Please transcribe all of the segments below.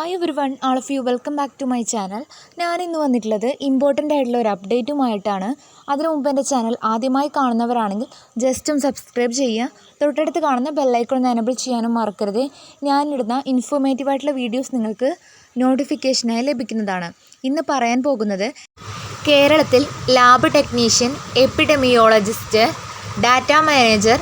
Hi everyone all of you welcome back to my channel ഞാൻ ഇന്ന് വന്നിട്ടുള്ളത് important ആയിട്ടുള്ള ഒരു അപ്ഡേറ്റുമായിട്ടാണ് അതിനു മുമ്പ് എന്റെ ചാനൽ ആദ്യമായി കാണുന്നവരാണെങ്കിൽ ജസ്റ്റ് ഒന്ന് സബ്സ്ക്രൈബ് ചെയ്യുക. തൊട്ടടുത്ത് കാണുന്ന ബെല്ലൈക്കൺ ഒന്ന് എനബിൾ ചെയ്യാനും മറക്കരുത്. ഞാനിടുന്ന ഇൻഫോർമേറ്റീവ് ആയിട്ടുള്ള വീഡിയോസ് നിങ്ങൾക്ക് നോട്ടിഫിക്കേഷനായി ലഭിക്കുന്നതാണ്. ഇന്ന് പറയാൻ പോകുന്നത് കേരളത്തിൽ lab technician epidemiologist data manager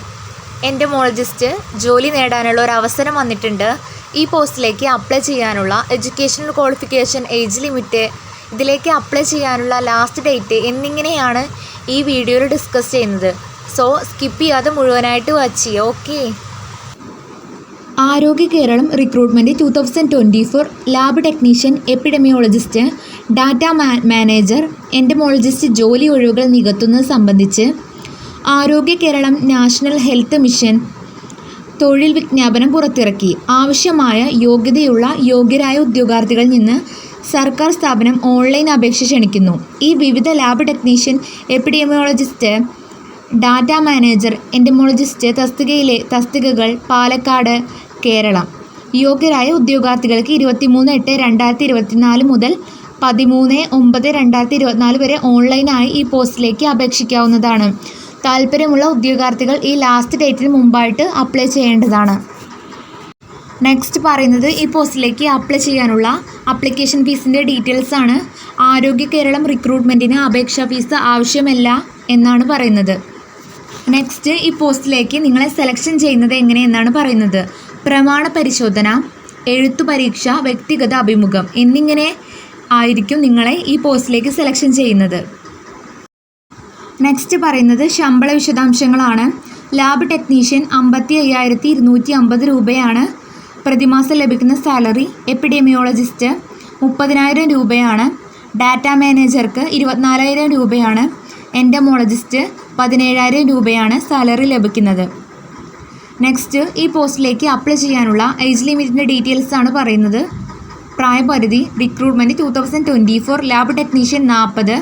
entomologist ജോലി നേടാനുള്ള ഒരു അവസരം വന്നിട്ടുണ്ട്. ഈ പോസ്റ്റിലേക്ക് അപ്ലൈ ചെയ്യാനുള്ള എഡ്യൂക്കേഷണൽ ക്വാളിഫിക്കേഷൻ ഏജ് ലിമിറ്റ് ഇതിലേക്ക് അപ്ലൈ ചെയ്യാനുള്ള ലാസ്റ്റ് ഡേറ്റ് എന്നിങ്ങനെയാണ് ഈ വീഡിയോയിൽ ഡിസ്കസ് ചെയ്യുന്നത്. സോ സ്കിപ്പ് ചെയ്യാതെ മുഴുവനായിട്ട് വാച്ച് ചെയ്യുക okay Aarogya Keralam recruitment two thousand twenty four lab technician epidemiologist data manager entomologist ജോലി ഒഴിവുകൾ നികത്തുന്നത് സംബന്ധിച്ച് ആരോഗ്യ കേരളം നാഷണൽ ഹെൽത്ത് മിഷൻ തൊഴിൽ വിജ്ഞാപനം പുറത്തിറക്കി. ആവശ്യമായ യോഗ്യതയുള്ള യോഗ്യരായ ഉദ്യോഗാർത്ഥികളിൽ നിന്ന് സർക്കാർ സ്ഥാപനം ഓൺലൈൻ അപേക്ഷ ക്ഷണിക്കുന്നു. ഈ വിവിധ lab technician epidemiologist data manager entomologist തസ്തികയിലെ തസ്തികകൾ പാലക്കാട് കേരളം. യോഗ്യരായ ഉദ്യോഗാർത്ഥികൾക്ക് ഇരുപത്തിമൂന്ന് എട്ട് രണ്ടായിരത്തി ഇരുപത്തിനാല് മുതൽ പതിമൂന്ന് ഒമ്പത് രണ്ടായിരത്തി ഇരുപത്തിനാല് വരെ ഓൺലൈനായി ഈ പോസ്റ്റിലേക്ക് അപേക്ഷിക്കാവുന്നതാണ്. താല്പര്യമുള്ള ഉദ്യോഗാർത്ഥികൾ ഈ ലാസ്റ്റ് ഡേറ്റിന് മുമ്പായിട്ട് അപ്ലൈ ചെയ്യേണ്ടതാണ്. നെക്സ്റ്റ് പറയുന്നത് ഈ പോസ്റ്റിലേക്ക് അപ്ലൈ ചെയ്യാനുള്ള അപ്ലിക്കേഷൻ ഫീസിന്റെ ഡീറ്റെയിൽസ് ആണ്. ആരോഗ്യ കേരളം റിക്രൂട്ട്മെന്റിന് അപേക്ഷാ ഫീസ് ആവശ്യമല്ല എന്നാണ് പറയുന്നത്. നെക്സ്റ്റ് ഈ പോസ്റ്റിലേക്ക് നിങ്ങളെ സെലക്ഷൻ ചെയ്യുന്നത് എങ്ങനെയെന്നാണ് പറയുന്നത്. പ്രമാണ പരിശോധന എഴുത്തു പരീക്ഷ വ്യക്തിഗത അഭിമുഖം എന്നിങ്ങനെ ആയിരിക്കും നിങ്ങളെ ഈ പോസ്റ്റിലേക്ക് സെലക്ഷൻ ചെയ്യുന്നത്. നെക്സ്റ്റ് പറയുന്നത് ശമ്പള വിശദാംശങ്ങളാണ്. ലാബ് ടെക്നീഷ്യൻ അമ്പത്തി അയ്യായിരത്തി ഇരുന്നൂറ്റി അമ്പത് രൂപയാണ് പ്രതിമാസം ലഭിക്കുന്ന സാലറി എപ്പിഡെമിയോളജിസ്റ്റ് മുപ്പതിനായിരം രൂപയാണ്. ഡാറ്റ മാനേജർക്ക് ഇരുപത്തിനാലായിരം രൂപയാണ്. എൻഡമോളജിസ്റ്റ് പതിനേഴായിരം രൂപയാണ് സാലറി ലഭിക്കുന്നത്. നെക്സ്റ്റ് ഈ പോസ്റ്റിലേക്ക് അപ്ലൈ ചെയ്യാനുള്ള ഏജ് ലിമിറ്റിന്റെ ഡീറ്റെയിൽസ് ആണ് പറയുന്നത്. പ്രായപരിധി recruitment two thousand twenty four lab technician നാൽപ്പത്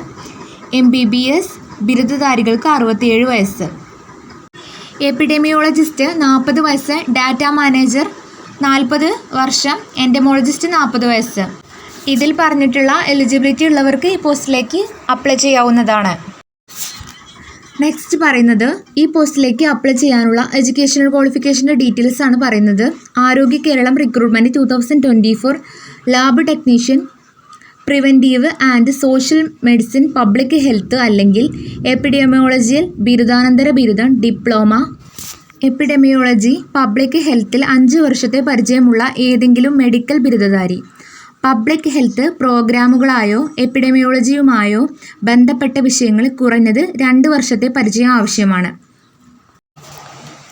എം ബി ബി എസ് ബിരുദധാരികൾക്ക് അറുപത്തിയേഴ് വയസ്സ്. എപ്പിഡെമിയോളജിസ്റ്റ് നാൽപ്പത് വയസ്സ് ഡാറ്റ മാനേജർ നാൽപ്പത് വർഷം എൻഡമോളജിസ്റ്റ് നാൽപ്പത് വയസ്സ്. ഇതിൽ പറഞ്ഞിട്ടുള്ള എലിജിബിലിറ്റി ഉള്ളവർക്ക് ഈ പോസ്റ്റിലേക്ക് അപ്ലൈ ചെയ്യാവുന്നതാണ്. നെക്സ്റ്റ് പറയുന്നത് ഈ പോസ്റ്റിലേക്ക് അപ്ലൈ ചെയ്യാനുള്ള എഡ്യൂക്കേഷണൽ ക്വാളിഫിക്കേഷന്റെ ഡീറ്റെയിൽസ് ആണ് പറയുന്നത്. Aarogya Keralam recruitment two thousand twenty four lab technician preventive and social medicine public health അല്ലെങ്കിൽ എപ്പിഡെമിയോളജിയിൽ ബിരുദാനന്തര ബിരുദം ഡിപ്ലോമ എപ്പിഡെമിയോളജി പബ്ലിക് ഹെൽത്തിൽ അഞ്ച് വർഷത്തെ പരിചയമുള്ള ഏതെങ്കിലും മെഡിക്കൽ ബിരുദധാരി. പബ്ലിക് ഹെൽത്ത് പ്രോഗ്രാമുകളായോ എപ്പിഡെമിയോളജിയുമായോ ബന്ധപ്പെട്ട വിഷയങ്ങളിൽ കുറഞ്ഞത് രണ്ട് വർഷത്തെ പരിചയം ആവശ്യമാണ്.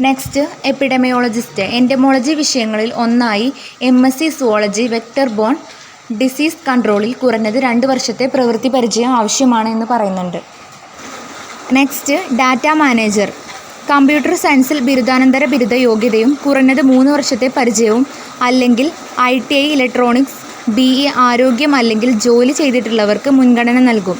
നെക്സ്റ്റ് എപ്പിഡെമിയോളജിസ്റ്റ് എൻഡമോളജി വിഷയങ്ങളിൽ ഒന്നായി M S C zoology vector borne disease കൺട്രോളിൽ കുറഞ്ഞത് രണ്ട് വർഷത്തെ പ്രവൃത്തി പരിചയം ആവശ്യമാണ് എന്ന് പറയുന്നുണ്ട്. നെക്സ്റ്റ് ഡാറ്റ മാനേജർ കമ്പ്യൂട്ടർ സയൻസിൽ ബിരുദാനന്തര ബിരുദ യോഗ്യതയും കുറഞ്ഞത് മൂന്ന് വർഷത്തെ പരിചയവും അല്ലെങ്കിൽ I T I electronics B E ആരോഗ്യം അല്ലെങ്കിൽ ജോലി ചെയ്തിട്ടുള്ളവർക്ക് മുൻഗണന നൽകും.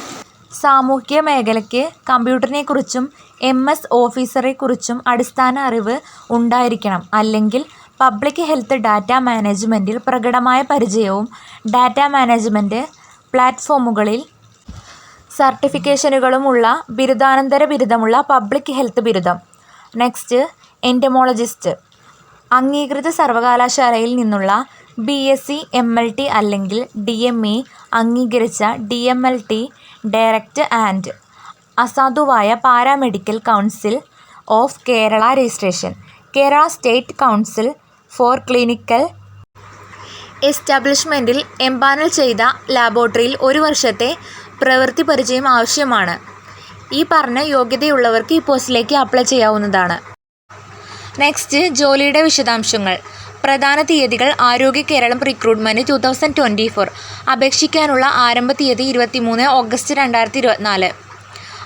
സാമൂഹ്യ മേഖലയ്ക്ക് കമ്പ്യൂട്ടറിനെക്കുറിച്ചും എം എസ് ഓഫീസറെക്കുറിച്ചും അടിസ്ഥാന അറിവ് ഉണ്ടായിരിക്കണം. അല്ലെങ്കിൽ പബ്ലിക് ഹെൽത്ത് ഡാറ്റ മാനേജ്മെന്റിൽ പ്രകടമായ പരിചയവും ഡാറ്റ മാനേജ്മെന്റ് പ്ലാറ്റ്ഫോമുകളിൽ സർട്ടിഫിക്കേഷനുകളുമുള്ള ബിരുദാനന്തര ബിരുദമുള്ള പബ്ലിക് ഹെൽത്ത് ബിരുദം. നെക്സ്റ്റ് എന്റമോളജിസ്റ്റ് അംഗീകൃത സർവകലാശാലയിൽ നിന്നുള്ള B S C M L T അല്ലെങ്കിൽ ഡി എം ഇ അംഗീകരിച്ച D M L T direct and അസാധുവായ paramedical council of Kerala registration Kerala state council for clinical എസ്റ്റാബ്ലിഷ്മെന്റിൽ empanel ചെയ്ത ലാബോറട്ടറിയിൽ ഒരു വർഷത്തെ പ്രവൃത്തി പരിചയം ആവശ്യമാണ്. ഈ പറഞ്ഞ യോഗ്യതയുള്ളവർക്ക് ഈ പോസ്റ്റിലേക്ക് അപ്ലൈ ചെയ്യാവുന്നതാണ്. നെക്സ്റ്റ് ജോലിയുടെ വിശദാംശങ്ങൾ. പ്രധാന തീയതികൾ Aarogya Keralam recruitment two thousand twenty four. അപേക്ഷിക്കാനുള്ള ആരംഭ തീയതി ഇരുപത്തിമൂന്ന് ഓഗസ്റ്റ് രണ്ടായിരത്തി ഇരുപത്തിനാല്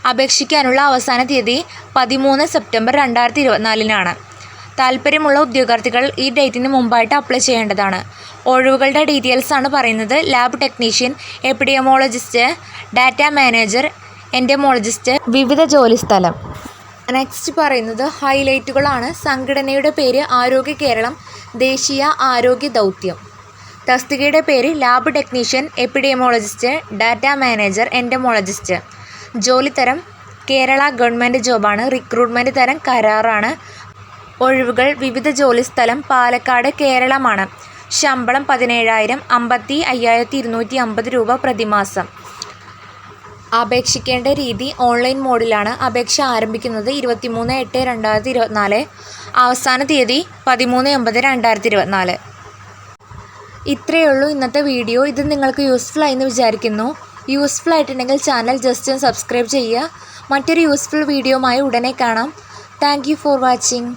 അപേക്ഷിക്കാനുള്ള അവസാന തീയതി പതിമൂന്ന് സെപ്റ്റംബർ രണ്ടായിരത്തി ഇരുപത്തിനാലിനാണ് താല്പര്യമുള്ള ഉദ്യോഗാർത്ഥികൾ ഈ ഡേറ്റിന് മുമ്പായിട്ട് അപ്ലൈ ചെയ്യേണ്ടതാണ്. ഒഴിവുകളുടെ ഡീറ്റെയിൽസ് ആണ് പറയുന്നത്. Lab technician epidemiologist data manager entomologist വിവിധ ജോലി സ്ഥലം. നെക്സ്റ്റ് പറയുന്നത് ഹൈലൈറ്റുകളാണ് സംഘടനയുടെ പേര് ആരോഗ്യ കേരളം ദേശീയ ആരോഗ്യ ദൗത്യം. തസ്തികയുടെ പേര് lab technician epidemiologist data manager entomologist ജോലിത്തരം Kerala government ജോബാണ്. റിക്രൂട്ട്മെന്റ് തരം കരാറാണ്. ഒഴിവുകൾ വിവിധ ജോലിസ്ഥലം പാലക്കാട് കേരളമാണ്. ശമ്പളം പതിനേഴായിരം അമ്പത്തി അയ്യായിരത്തി ഇരുന്നൂറ്റി അമ്പത് രൂപ പ്രതിമാസം. അപേക്ഷിക്കേണ്ട രീതി ഓൺലൈൻ മോഡിലാണ്. അപേക്ഷ ആരംഭിക്കുന്നത് ഇരുപത്തിമൂന്ന് എട്ട് രണ്ടായിരത്തി ഇരുപത്തിനാല്. അവസാന തീയതി പതിമൂന്ന് ഒമ്പത് രണ്ടായിരത്തി ഇരുപത്തിനാല്. ഇത്രയേ ഉള്ളൂ ഇന്നത്തെ വീഡിയോ. ഇത് നിങ്ങൾക്ക് യൂസ്ഫുൾ ആയി എന്ന് വിചാരിക്കുന്നു. യൂസ്ഫുൾ ആയിട്ടുണ്ടെങ്കിൽ ചാനൽ ജസ്റ്റ് സബ്സ്ക്രൈബ് ചെയ്യുക. മറ്റൊരു യൂസ്ഫുൾ വീഡിയോയുമായി ഉടനെ കാണാം. Thank for watching